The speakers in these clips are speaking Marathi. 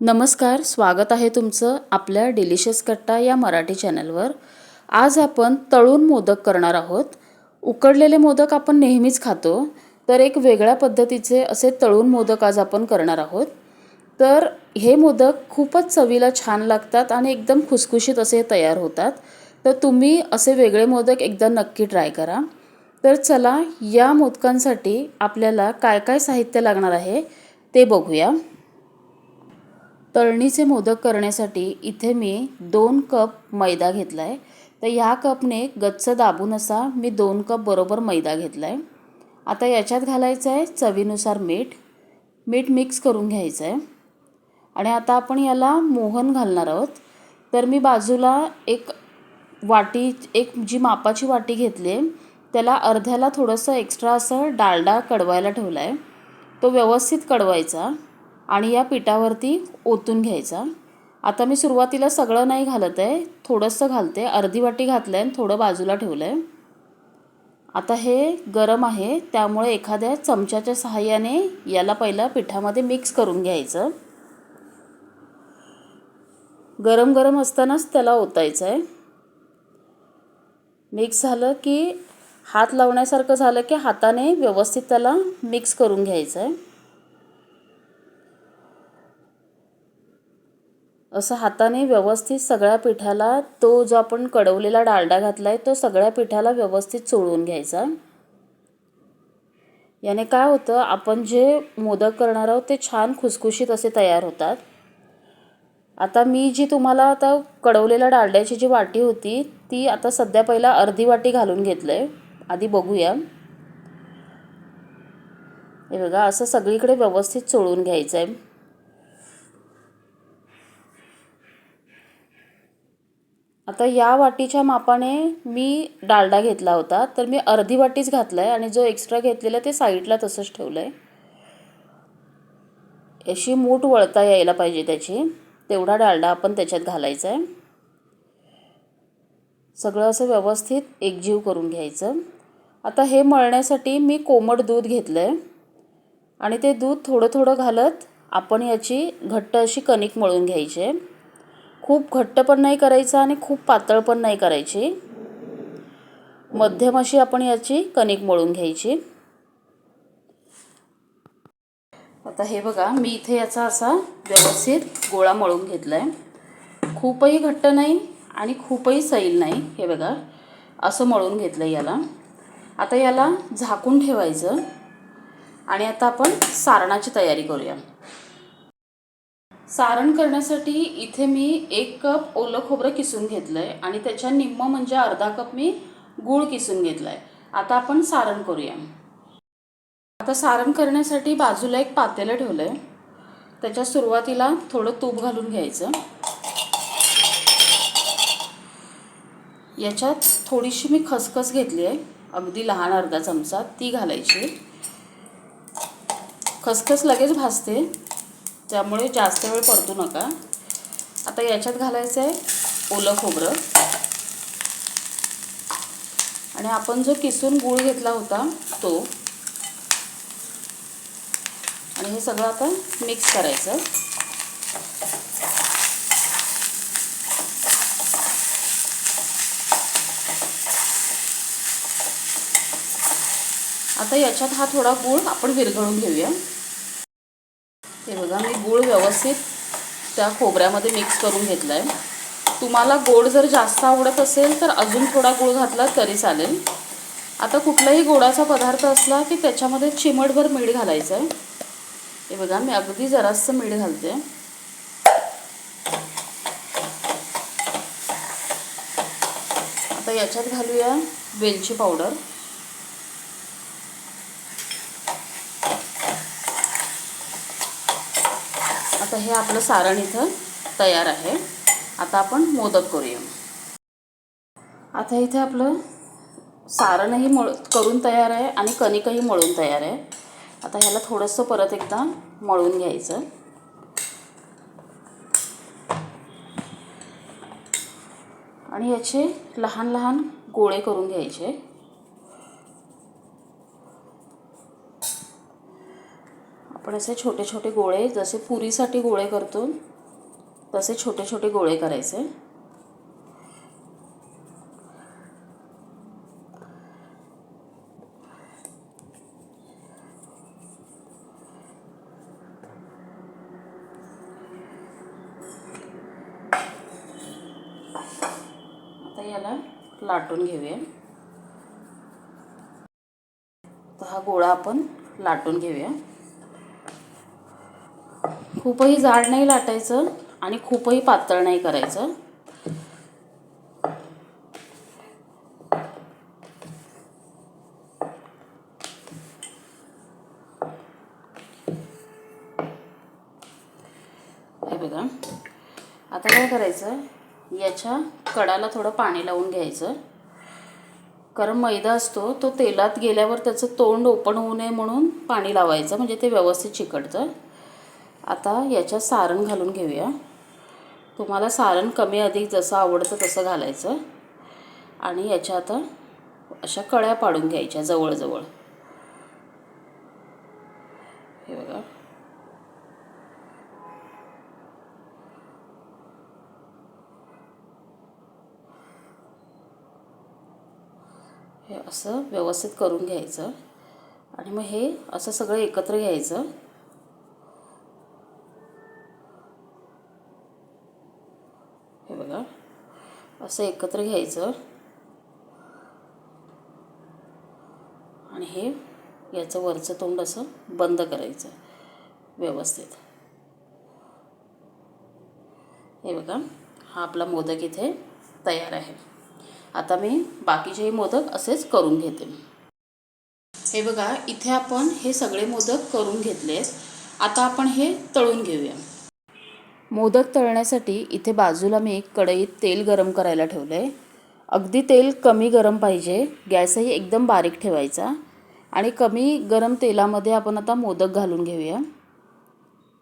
नमस्कार स्वागत आहे तुमचं आपल्या डिलिशियस कट्टा या मराठी चॅनलवर. आज आपण तळून मोदक करणार आहोत. उकडलेले मोदक आपण नेहमीच खातो तर एक वेगळ्या पद्धतीचे असे तळून मोदक आज आपण करणार आहोत. तर हे मोदक खूपच चवीला छान लागतात आणि एकदम खुसखुशीत असे तयार होतात. तर तुम्ही असे वेगळे मोदक एकदा नक्की ट्राय करा. तर चला या मोदकांसाठी आपल्याला काय काय साहित्य लागणार आहे ते बघूया. तळणीचे मोदक करण्यासाठी इथे मी दोन कप मैदा घेतला आहे तर ह्या कपने गच्च दाबून असा मी दोन कप बरोबर मैदा घेतला आहे आता याच्यात घालायचं आहे चवीनुसार मीठ. मीठ मिक्स करून घ्यायचं आहे आणि आता आपण याला मोहन घालणार आहोत. तर मी बाजूला एक वाटी एक जी मापाची वाटी घेतली आहे त्याला अर्ध्याला थोडंसं एक्स्ट्रा असं डालडा कडवायला ठेवला आहे तो व्यवस्थित कडवायचा. आणि या पिठावरती ओतून घ्यायचा. आता मी सुरुवातीला सगळं नाही घालत आहे. थोडंसं घालते. अर्धी वाटी घातलं आहे आणि थोडं बाजूला ठेवलं आहे आता हे गरम आहे. त्यामुळे एखाद्या चमच्याच्या सहाय्याने याला पहिलं पिठामध्ये मिक्स करून घ्यायचं. गरम गरम असतानाच त्याला ओतायचं आहे मिक्स झालं की हात लावण्यासारखं झालं की हाताने व्यवस्थित त्याला मिक्स करून घ्यायचं आहे असं हाताने व्यवस्थित सगळ्या पिठाला तो जो आपण कडवलेला डालडा घातला आहे तो सगळ्या पिठाला व्यवस्थित चोळून घ्यायचा. याने काय होतं आपण जे मोदक करणार आहोत ते छान खुसखुशीत असे तयार होतात. आता मी जी तुम्हाला आता कडवलेल्या डालड्याची जी वाटी होती ती आता सध्या पहिला अर्धी वाटी घालून घेतलं आहे आधी बघूया. हे बघा असं सगळीकडे व्यवस्थित चोळून घ्यायचं आहे आता या वाटीच्या मापाने मी डालडा घेतला होता तर मी अर्धी वाटीच घातला आहे आणि जो एक्स्ट्रा घेतलेला ते साईडला तसंच ठेवलं आहे अशी मूठ वळता यायला पाहिजे त्याची. तेवढा डालडा आपण त्याच्यात घालायचा आहे सगळं असं व्यवस्थित एकजीव करून घ्यायचं. आता हे मळण्यासाठी मी कोमट दूध घेतलं आहे आणि ते दूध थोडं थोडं घालत आपण याची घट्ट अशी कणिक मळून घ्यायची. आहे खूप घट्ट पण नाही करायचं आणि खूप पातळ पण नाही करायची. मध्यम अशी आपण याची कणिक मळून घ्यायची. आता हे बघा मी इथे याचा असा व्यवस्थित गोळा मळून घेतला आहे खूपही घट्ट नाही आणि खूपही सैल नाही हे बघा. असं मळून घेतलं आहे याला. आता याला झाकून ठेवायचं. आणि आता आपण सारणाची तयारी करूया. सारण करण्यासाठी इथे मी एक कप ओलं खोबरं किसून घेतलं आहे आणि त्याच्या निम्म म्हणजे अर्धा कप मी गूळ किसून घेतला आहे आता आपण सारण करूया. आता सारण करण्यासाठी बाजूला एक पातेलं ठेवलं आहे त्याच्या सुरुवातीला थोडं तूप घालून घ्यायचं. याच्यात थोडीशी मी खसखस घेतली आहे अगदी लहान अर्धा चमचा ती घालायची. खसखस लगेच भाजते. त्यामुळे जास्त वेळ परतू नका. आता याच्यात घालायचं आहे ओलं खोबरं. आणि आपण जो किसून गूळ घेतला होता तो आणि हे सगळं आता मिक्स करायचं. आता याच्यात हा थोडा गूळ आपण विरघळून घेऊया. हे बघा मी गूळ व्यवस्थित त्या खोबऱ्यामध्ये मिक्स करून घेतला आहे तुम्हाला गोड जर जास्त आवडत असेल तर अजून थोडा गूळ घातला तरी चालेल. आता कुठलाही गोडाचा पदार्थ असला की त्याच्यामध्ये चिमटभर मीठ घालायचं आहे हे बघा मी अगदी जरासं मीठ घालते. आता याच्यात घालूया वेलची पावडर. आता हे आपलं सारण इथं तयार आहे. आता आपण मोदक करूया. आता इथे आपलं सारणही मळ करून तयार आहे आणि कणिकही मळून तयार आहे. आता ह्याला थोडंसं परत एकदा मळून घ्यायचं. आणि याचे लहान लहान गोळे करून घ्यायचे. आपण असे छोटे छोटे गोळे जसे पुरीसाठी गोळे करतो तसे छोटे छोटे गोळे करायचे. आता याला लाटून घेऊया. तर हा गोळा आपण लाटून घेऊया. खूपही जाड नाही लाटायचं आणि खूपही पातळ नाही करायचं. हे बघा. आता काय करायचं? याच्या कडाला थोडं पाणी लावून घ्यायचं. कारण मैदा असतो तो तेलात गेल्यावर त्याचं तोंड ओपन होऊ नये म्हणून पाणी लावायचं म्हणजे ते व्यवस्थित चिकटतं. आता याच्यात सारण घालून घेऊया. तुम्हाला सारण कमी अधिक जसं आवडतं तसं घालायचं. आणि याच्या आता अशा कळ्या पाडून घ्यायच्या जवळजवळ. हे बघा. हे असं व्यवस्थित करून घ्यायचं. आणि मग हे असं सगळं एकत्र घ्यायचं हे बघा असं एकत्र घ्यायचं. आणि हे याचं वरचं तोंड असं बंद करायचं व्यवस्थित. हे बघा हा आपला मोदक इथे तयार आहे. आता मी बाकीचेही मोदक असेच करून घेते. हे बघा इथे आपण हे सगळे मोदक करून घेतले आता आपण हे तळून घेऊया. मोदक तळण्यासाठी इथे बाजूला मी एक कढईत तेल गरम करायला ठेवलं आहे अगदी तेल कमी गरम पाहिजे गॅसही एकदम बारीक ठेवायचा. आणि कमी गरम तेलामध्ये आपण आता मोदक घालून घेऊया.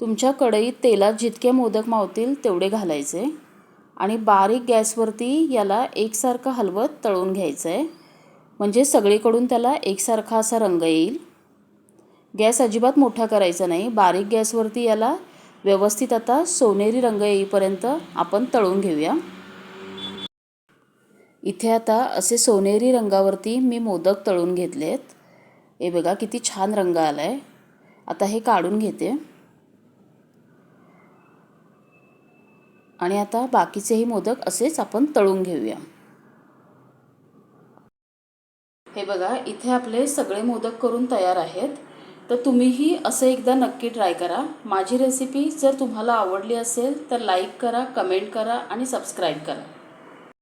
तुमच्या कढईत तेलात जितके मोदक मावतील तेवढे घालायचे. आणि बारीक गॅसवरती याला एकसारखं हलवत तळून घ्यायचं आहे म्हणजे सगळीकडून त्याला एकसारखा असा रंग येईल. गॅस अजिबात मोठा करायचा नाही. बारीक गॅसवरती याला व्यवस्थित आता सोनेरी रंग येईपर्यंत आपण तळून घेऊया. इथे आता असे सोनेरी रंगावरती मी मोदक तळून घेतलेत. हे बघा किती छान रंग आला आहे आता हे काढून घेते. आणि आता बाकीचेही मोदक असेच आपण तळून घेऊया. हे बघा इथे आपले सगळे मोदक करून तयार आहेत. तर तुम्हीही असं एकदा नक्की ट्राय करा. माझी रेसिपी जर तुम्हाला आवडली असेल तर लाईक करा कमेंट करा आणि सबस्क्राईब करा.